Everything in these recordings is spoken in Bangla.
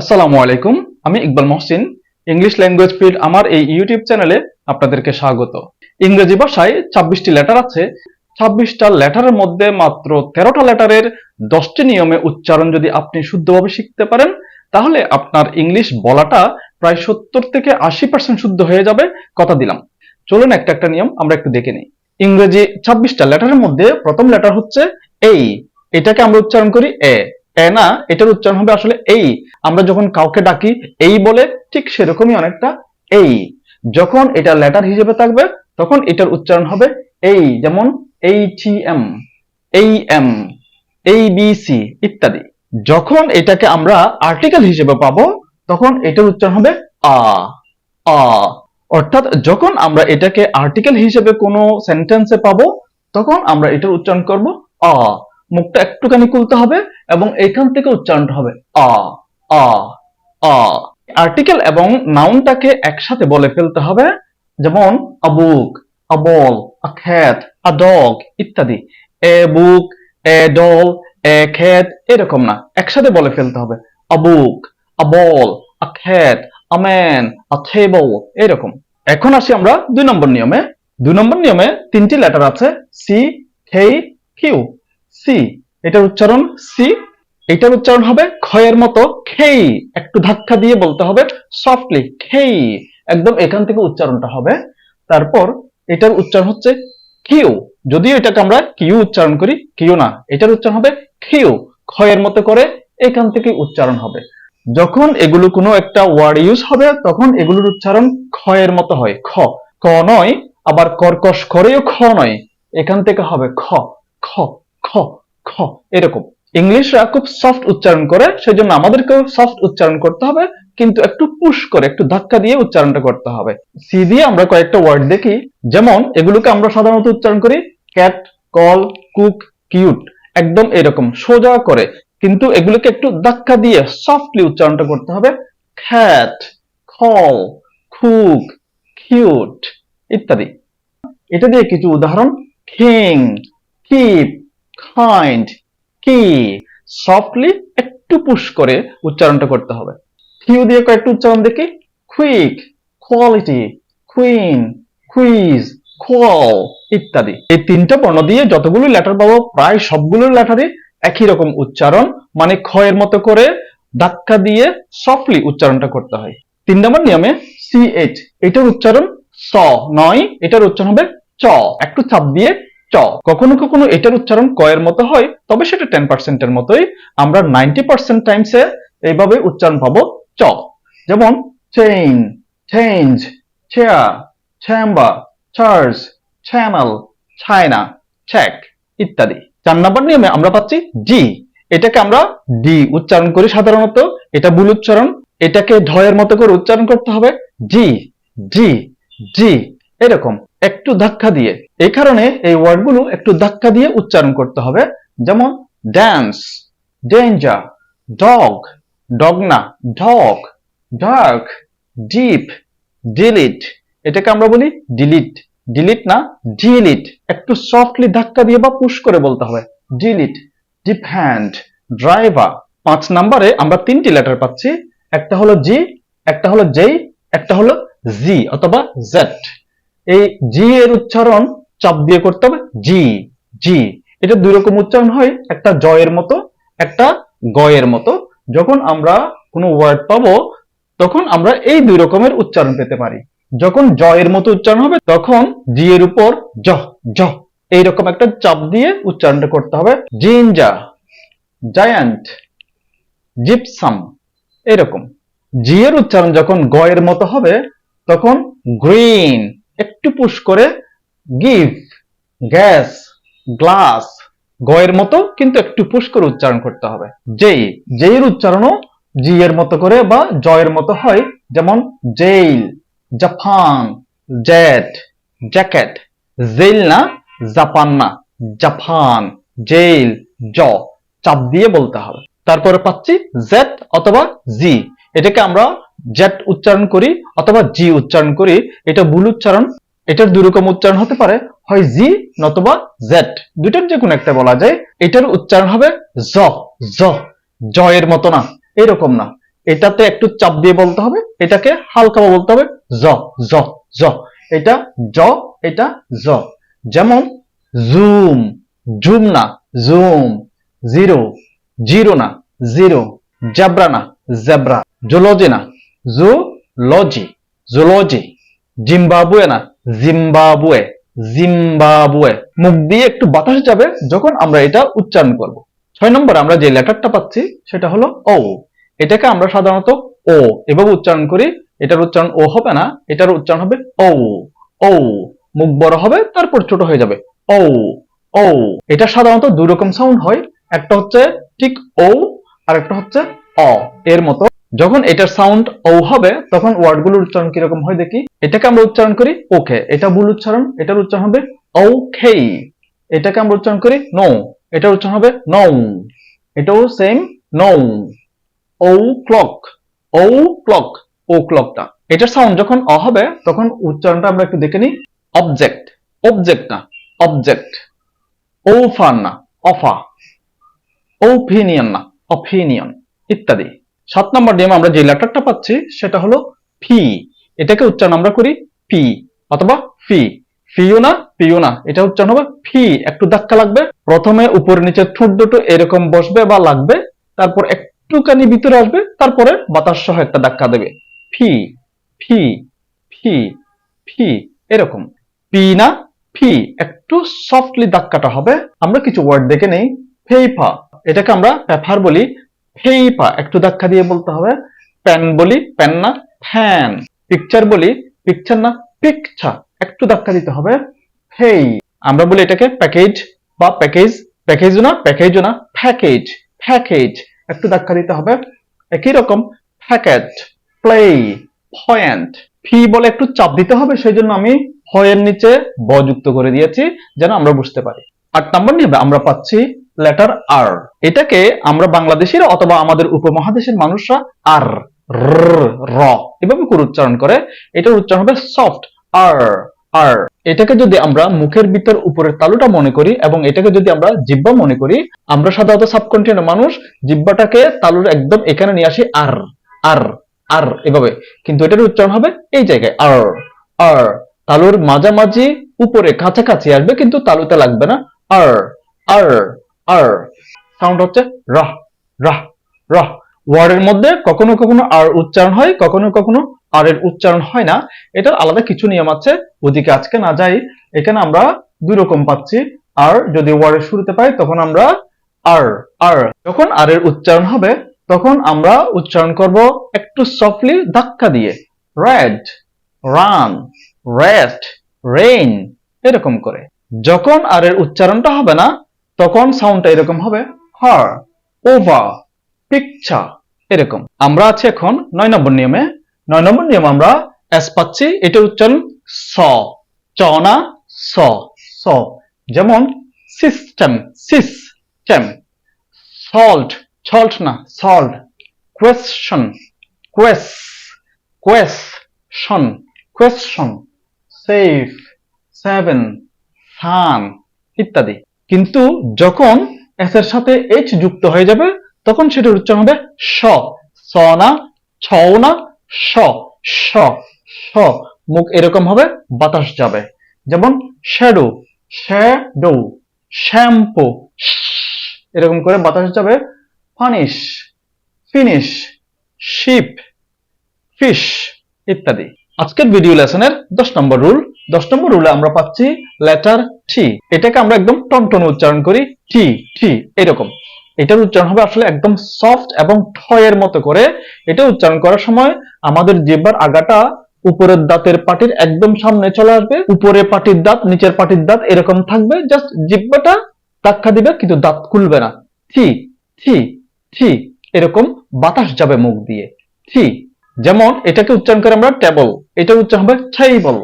আসসালামু আলাইকুম, আমি Iqbal Mohsin. English language field আমার এই ইউটিউব চ্যানেলে আপনাদেরকে স্বাগত। ইংরেজি ভাষায় ছাব্বিশটি লেটার আছে। ছাব্বিশটা লেটারের মধ্যে মাত্র তেরোটা লেটারের দশটি নিয়মে উচ্চারণ যদি আপনি শুদ্ধভাবে শিখতে পারেন, তাহলে আপনার ইংলিশ বলাটা প্রায় সত্তর থেকে আশি পার্সেন্ট শুদ্ধ হয়ে যাবে কথা দিলাম। চলুন একটা একটা নিয়ম আমরা একটু দেখে নিই। ইংরেজি ছাব্বিশটা লেটারের মধ্যে প্রথম লেটার হচ্ছে এই এটাকে আমরা উচ্চারণ করি এ এ না, এটার উচ্চারণ হবে আসলে এই আমরা যখন কাউকে ডাকি, এই বলে ঠিক সেরকমই অনেকটা এই। যখন এটা লেটার হিসেবে থাকবে, তখন এটার উচ্চারণ হবে এই, যেমন এই টি এম এই এম এই বি সি ইত্যাদি। যখন এটাকে আমরা আর্টিকেল হিসেবে পাবো, তখন এটার উচ্চারণ হবে আ আ। অর্থাৎ যখন আমরা এটাকে আর্টিকেল হিসেবে কোনো সেন্টেন্সে পাবো, তখন আমরা এটার উচ্চারণ করব আ। মুখটা একটুখানি খুলতে হবে এবং এখান থেকে উচ্চারণটা হবে আ। আ অ। আর্টিকেল এবং নাউনটাকে একসাথে বলে ফেলতে হবে, যেমন আ বুক আ আ ডগ ইত্যাদি। এ বুক এ ডল এ খ্যাত এরকম না, একসাথে বলে ফেলতে হবে। আ বুক আ বল আ এরকম। এখন আসি আমরা দুই নম্বর নিয়মে। দুই নম্বর নিয়মে তিনটি লেটার আছে সি হেই কিউ সি এটার উচ্চারণ সি এটার উচ্চারণ হবে ক্ষয়ের মতো খেই। একটু ধাক্কা দিয়ে বলতে হবে সফটলি খেই। একদম এখান থেকে উচ্চারণটা হবে। তারপর এটার উচ্চারণ হচ্ছে কিউ। যদিও এটাকে আমরা কিউ উচ্চারণ করি, কিউ না। এটার উচ্চারণ হবে কিউ ক্ষয়ের মতো করে এখান থেকে উচ্চারণ হবে। যখন এগুলো কোনো একটা ওয়ার্ড ইউজ হবে, তখন এগুলোর উচ্চারণ ক্ষয়ের মতো হয়। খ। ক নয়, আবার কর্কশ করেও খ নয়। এখান থেকে হবে খ। খ খ খ, এরকম। ইংলিশরা খুব সফট উচ্চারণ করে সেই জন্য আমাদেরকেও সফট উচ্চারণ করতে হবে, কিন্তু একটু পুশ করে, একটু ধাক্কা দিয়ে উচ্চারণটা করতে হবে। সি দিয়ে আমরা কয়েকটা ওয়ার্ড দেখি, যেমন এগুলোকে আমরা সাধারণত উচ্চারণ করি ক্যাট কল কুক কিউট একদম এরকম, সোজা করে, কিন্তু এগুলোকে একটু ধাক্কা দিয়ে সফটলি উচ্চারণটা করতে হবে খ্যাট কল কুক কিউট ইত্যাদি। এটা দিয়ে কিছু উদাহরণ কিং কিপ কাইন্ড কি? সফটলি একটু পুশ করে উচ্চারণটা করতে হবে। কিউ দিয়ে কয়েকটা উচ্চারণ দেখি। কুইক কোয়ালিটি কুইন কুইজ ইত্যাদি। এই তিনটা বর্ণ দিয়ে যতগুলো লেটার পাবো, প্রায় সবগুলো লেটারই একই রকম উচ্চারণ মানে ক্ষয়ের মতো করে ধাক্কা দিয়ে সফটলি উচ্চারণটা করতে হয়। তিন নম্বর নিয়মে সি এইচ এটার উচ্চারণ স নয়, এটার উচ্চারণ হবে চ। একটু চাপ দিয়ে চ। কখনো কখনো এটার উচ্চারণ কয়ের মতো হয়, তবে সেটা টেন পার্সেন্টের মতোই। আমরা নাইনটি পার্সেন্ট টাইমসে এইভাবে উচ্চারণ পাবো চ। যেমন chain change chair chamber charge channel China check ইত্যাদি। চার নম্বর নিয়মে আমরা পাচ্ছি জি এটাকে আমরা ডি উচ্চারণ করি সাধারণত। এটা ভুল উচ্চারণ। এটাকে ঢয়ের মতো করে উচ্চারণ করতে হবে। জি জি জি এরকম। একটু ধাক্কা দিয়ে। এই কারণে এই ওয়ার্ডগুলো একটু ধাক্কা দিয়ে উচ্চারণ করতে হবে। যেমন ড্যান্স ডেঞ্জার ডগ ডগ না ডগ ডার্ক ডিপ ডিলিট এটাকে আমরা বলি ডিলিট ডিলিট না ডিলিট একটু সফটলি ধাক্কা দিয়ে বা পুশ করে বলতে হবে। ডিলিট ডিপেন্ড ড্রাইভার পাঁচ নাম্বারে আমরা তিনটি লেটার পাচ্ছি। একটা হলো জি একটা হলো জেই একটা হলো জি অথবা জেড এই জি এর উচ্চারণ চাপ দিয়ে করতে হবে জি জি এটা দুই রকম উচ্চারণ হয়, একটা জয়ের মতো, একটা গয়ের মতো। যখন আমরা কোনো ওয়ার্ড পাবো, তখন আমরা এই দুই রকমের উচ্চারণ পেতে পারি। যখন জয়ের মতো উচ্চারণ হবে, তখন জি এর উপর জ জ। এইরকম একটা চাপ দিয়ে উচ্চারণটা করতে হবে। জিঞ্জা জায়ান্ট জিপসাম এরকম। জি এর উচ্চারণ যখন গয়ের মতো হবে, তখন গ্রিন একটু পুশ করে গিভ গ্যাস গ্লাস গয়ের মতো কিন্তু একটু পুশ করে উচ্চারণ করতে হবে। যেই যেইর উচ্চারণও জি এর মতো করে বা জয়ের মতো হয়, যেমন jail Japan jet jacket jail না, জাপান না, জাপান জেইল জ, চাপ দিয়ে বলতে হবে। তারপরে পাচ্ছি জেট অথবা জি এটাকে আমরা জেট উচ্চারণ করি অথবা জি উচ্চারণ করি, এটা ভুল উচ্চারণ, এটার দুই রকম উচ্চারণ হতে পারে, হয় জি নতুবা জেট দুইটার যে কোনো একটা বলা যায়, এটার উচ্চারণ হবে জ জ, জয়ের মতো না, এরকম না। এটাতে একটু চাপ দিয়ে বলতে হবে, এটাকে হালকা বলতে হবে জ জ জ। এটা জ এটা জ। যেমন জুম জুম না জুম জিরো জিরো না জিরো জেব্রা না জেব্রা জুলজি না জুলজি জুলজি জিম্বাবুয়ে না জিম্বাবুয়ে জিম্বাবুয়ে মুখ দিয়ে একটু বাতাস যাবে যখন আমরা এটা উচ্চারণ করব। ছয় নম্বর আমরা যে লেটারটা পাচ্ছি, সেটা হলো ও এটাকে আমরা সাধারণত ও এভাবে উচ্চারণ করি। এটার উচ্চারণ ও হবে না, এটার উচ্চারণ হবে ও ও মুখ বড় হবে, তারপর ছোট হয়ে যাবে ও ও এটা সাধারণত দুই রকম সাউন্ড হয়। একটা হচ্ছে ঠিক ও আর একটা হচ্ছে অ এর মতো যখন এটার সাউন্ড ও হবে, তখন ওয়ার্ডগুলোর উচ্চারণ কীরকম হয় দেখি? এটাকে আমরা উচ্চারণ করি ওকে এটা ভুল উচ্চারণ, এটার উচ্চারণ হবে ওকে এটাকে আমরা উচ্চারণ করি নো এটার উচ্চারণ হবে নৌ এটাও সেম নৌ ও ক্লক ও ক্লক ও ক্লকটা এটার সাউন্ড যখন অ হবে, তখন উচ্চারণটা আমরা একটু দেখে নিই। অবজেক্ট অবজেক্ট না অবজেক্ট ও ফান না অফা ওপিনিয়ন না অপিনিয়ন ইত্যাদি। সাত নম্বর নিয়মে আমরা যে লেটারটা পাচ্ছি, সেটা হলো ফি এটাকে উচ্চারণ আমরা করি পি অথবা ফি ফিও না পিও না, এটা উচ্চারণ হবে ফি একটু ধাক্কা লাগবে, প্রথমে উপরে নিচে ঠোঁট দুটো এরকম বসবে বা লাগবে, তারপর একটুখানি ভিতরে আসবে, তারপরে বাতাস সহ একটা ধাক্কা দেবে। ফি ফি ফি ফি এরকম। পি না ফি একটু সফটলি ধাক্কাটা হবে। আমরা কিছু ওয়ার্ড দেখে নেই। ফেইফা এটাকে আমরা পেপার বলি। ফেইফা একটু ধাক্কা দিয়ে বলতে হবে। প্যান বলি, প্যান না, ফ্যান। পিকচার বলি, পিকচার না, পিকচার। একটু ধাক্কা দিতে হবে। হেই, আমরা বলি এটাকে প্যাকেজ বা প্যাকেজ। প্যাকেজ না প্যাকেজ না, প্যাকেজ প্যাকেজ। একটু ধাক্কা দিতে হবে। একই রকম, প্যাকেট প্লে পয়েন্ট ফি বলে একটু চাপ দিতে হবে সেই জন্য আমি হয়ের নিচে ব যুক্ত করে দিয়েছি, যেন আমরা বুঝতে পারি। আট নাম্বার নিয়ে আমরা পাচ্ছি লেটার আর। এটাকে আমরা বাংলাদেশের অথবা আমাদের উপমহাদেশের মানুষরা আর, র এভাবে করে উচ্চারণ করে। এটার উচ্চারণ হবে সফট আর আর এটাকে যদি আমরা মুখের ভিতর উপরের তালুটা মনে করি এবং এটাকে যদি আমরা জিব্বা মনে করি, আমরা সাধারণত সাবকন্টিনেন্টের মানুষ, জিব্বাটাকে তালুর একদম এখানে নিয়ে আসি আর আর আর এভাবে। কিন্তু এটার উচ্চারণ হবে এই জায়গায় আর আর তালুর মাঝামাঝি, উপরে কাছাকাছি আসবে কিন্তু তালুতে লাগবে না আর আর আর সাউন্ড হচ্ছে রাহ রাহ রাহ ওয়ার্ডের মধ্যে কখনো কখনো আর উচ্চারণ হয়, কখনো কখনো আর এর উচ্চারণ হয় না। এটার আলাদা কিছু নিয়ম আছে, ওদিকে আজকে না যাই। এখানে আমরা দুই রকম পাচ্ছি আর যদি ওয়ার্ডের শুরুতে পাই, তখন আমরা আর আর যখন আর এর উচ্চারণ হবে, তখন আমরা উচ্চারণ করব একটু সফটলি ধাক্কা দিয়ে। রেড রান রেস্ট রেইন এরকম করে। যখন আর এর উচ্চারণটা হবে না তখন সাউন্ডটা এরকম হবে হার ওভা পিকচার এরকম। আমরা আছি এখন নয় নম্বর নিয়মে। নয় নম্বর নিয়ম আমরা এস পাচ্ছি, এটার উচ্চারণ স। চ না স স। যেমন সিস্টেম সিস্টেম সল্ট সল্ট না salt question question question question safe seven sun ইত্যাদি। কিন্তু যখন এস এর সাথে এইচ যুক্ত হয়ে যাবে, তখন সেটার উচ্চারণ হবে স। স না, ছ না, স। স স। মুখ এরকম হবে, বাতাস যাবে। যেমন শ্যাডো শ্যাডো, শ্যাম্পু এরকম করে বাতাস যাবে ফানিশ ফিনিশ শিপ ফিশ ইত্যাদি আজকের ভিডিও লেসনের দশ নম্বর রুল দশ নম্বর রুলে আমরা পাচ্ছি লেটার টি এটাকে আমরা একদম টনটন উচ্চারণ করি টি টি এরকম। এটার উচ্চারণ হবে আসলে একদম সফট এবং ঠয়ের মতো করে। এটা উচ্চারণ করার সময় আমাদের জিহ্বার আগাটা উপরের দাঁতের পাটির একদম সামনে চলে আসবে, উপরে পাটির দাঁত, নিচের পাটির দাঁত এরকম থাকবে জাস্ট জিহ্বাটা ধাক্কা দিবে, কিন্তু দাঁত খুলবে না। থি থি থি এরকম বাতাস যাবে মুখ দিয়ে। থি যেমন এটাকে উচ্চারণ করে আমরা টেবল এটা উচ্চারণ হবে টেবল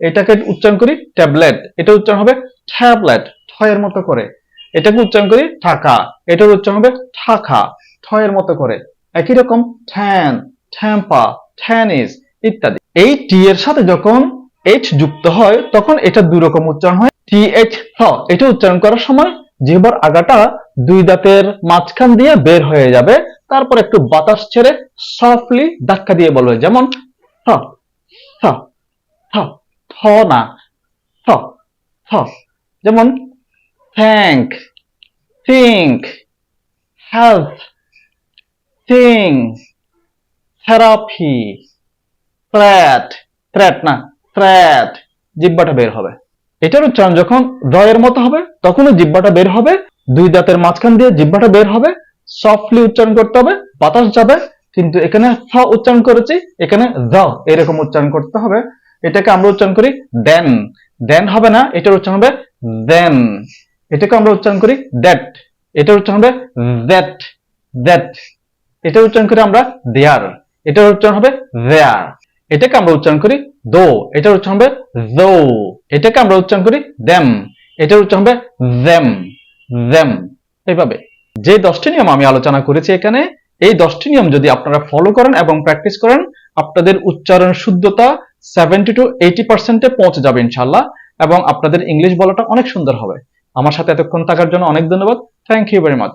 এটাকে উচ্চারণ করি ট্যাবলেট এটা উচ্চারণ হবে ট্যাবলেট ঠয়ের মতো করে। এটাকে উচ্চারণ করি ঠাকা এটার উচ্চারণ হবে ঠাকা ঠয়ের মতো করে। একই রকম ঠ্যান ঠ্যাম্পা ঠ্যানিস ইত্যাদি। এই টি এর সাথে যখন এইচ যুক্ত হয়, তখন এটা দুই রকম উচ্চারণ হয় টি এইচ হ এটা উচ্চারণ করার সময় জিহ্বার আগাটা দুই দাঁতের মাঝখান দিয়ে বের হয়ে যাবে, তারপর একটু বাতাস ছেড়ে সফটলি ধাক্কা দিয়ে বলবে, যেমন থ থ না যেমন, thank think health, thing, therapy threat threat না থ্রেট জিব্বাটা বের হবে। এটার উচ্চারণ যখন রয়ের মতো হবে, তখনও জিব্বাটা বের হবে, দুই দাঁতের মাঝখান দিয়ে জিব্বাটা বের হবে সফটলি উচ্চারণ করতে হবে, বাতাস যাবে, কিন্তু এখানে থ উচ্চারণ করেছি, এখানে দ এরকম উচ্চারণ করতে হবে, এটাকে আমরা উচ্চারণ করি দেন দেন হবে না, এটার উচ্চারণ হবে দেন এটাকে আমরা উচ্চারণ করি দ্যাট এটার উচ্চারণ হবে দ্যাট দ্যাট এটার উচ্চারণ করি আমরা দেয়ার এটার উচ্চারণ হবে দেয়ার এটাকে আমরা উচ্চারণ করি দো, এটার উচ্চারণ হবে দো এটাকে আমরা উচ্চারণ করি দেম, এটার উচ্চারণ হবে দেম দেম এইভাবে। যে দশটি নিয়ম আমি আলোচনা করেছি এখানে, এই দশটি নিয়ম যদি আপনারা ফলো করেন এবং প্র্যাকটিস করেন, আপনাদের উচ্চারণ শুদ্ধতা সেভেন্টি টু এইটি পার্সেন্টে পৌঁছে যাবে ইনশাল্লাহ এবং আপনাদের ইংলিশ বলাটা অনেক সুন্দর হবে। আমার সাথে এতক্ষণ থাকার জন্য অনেক ধন্যবাদ। Thank you very much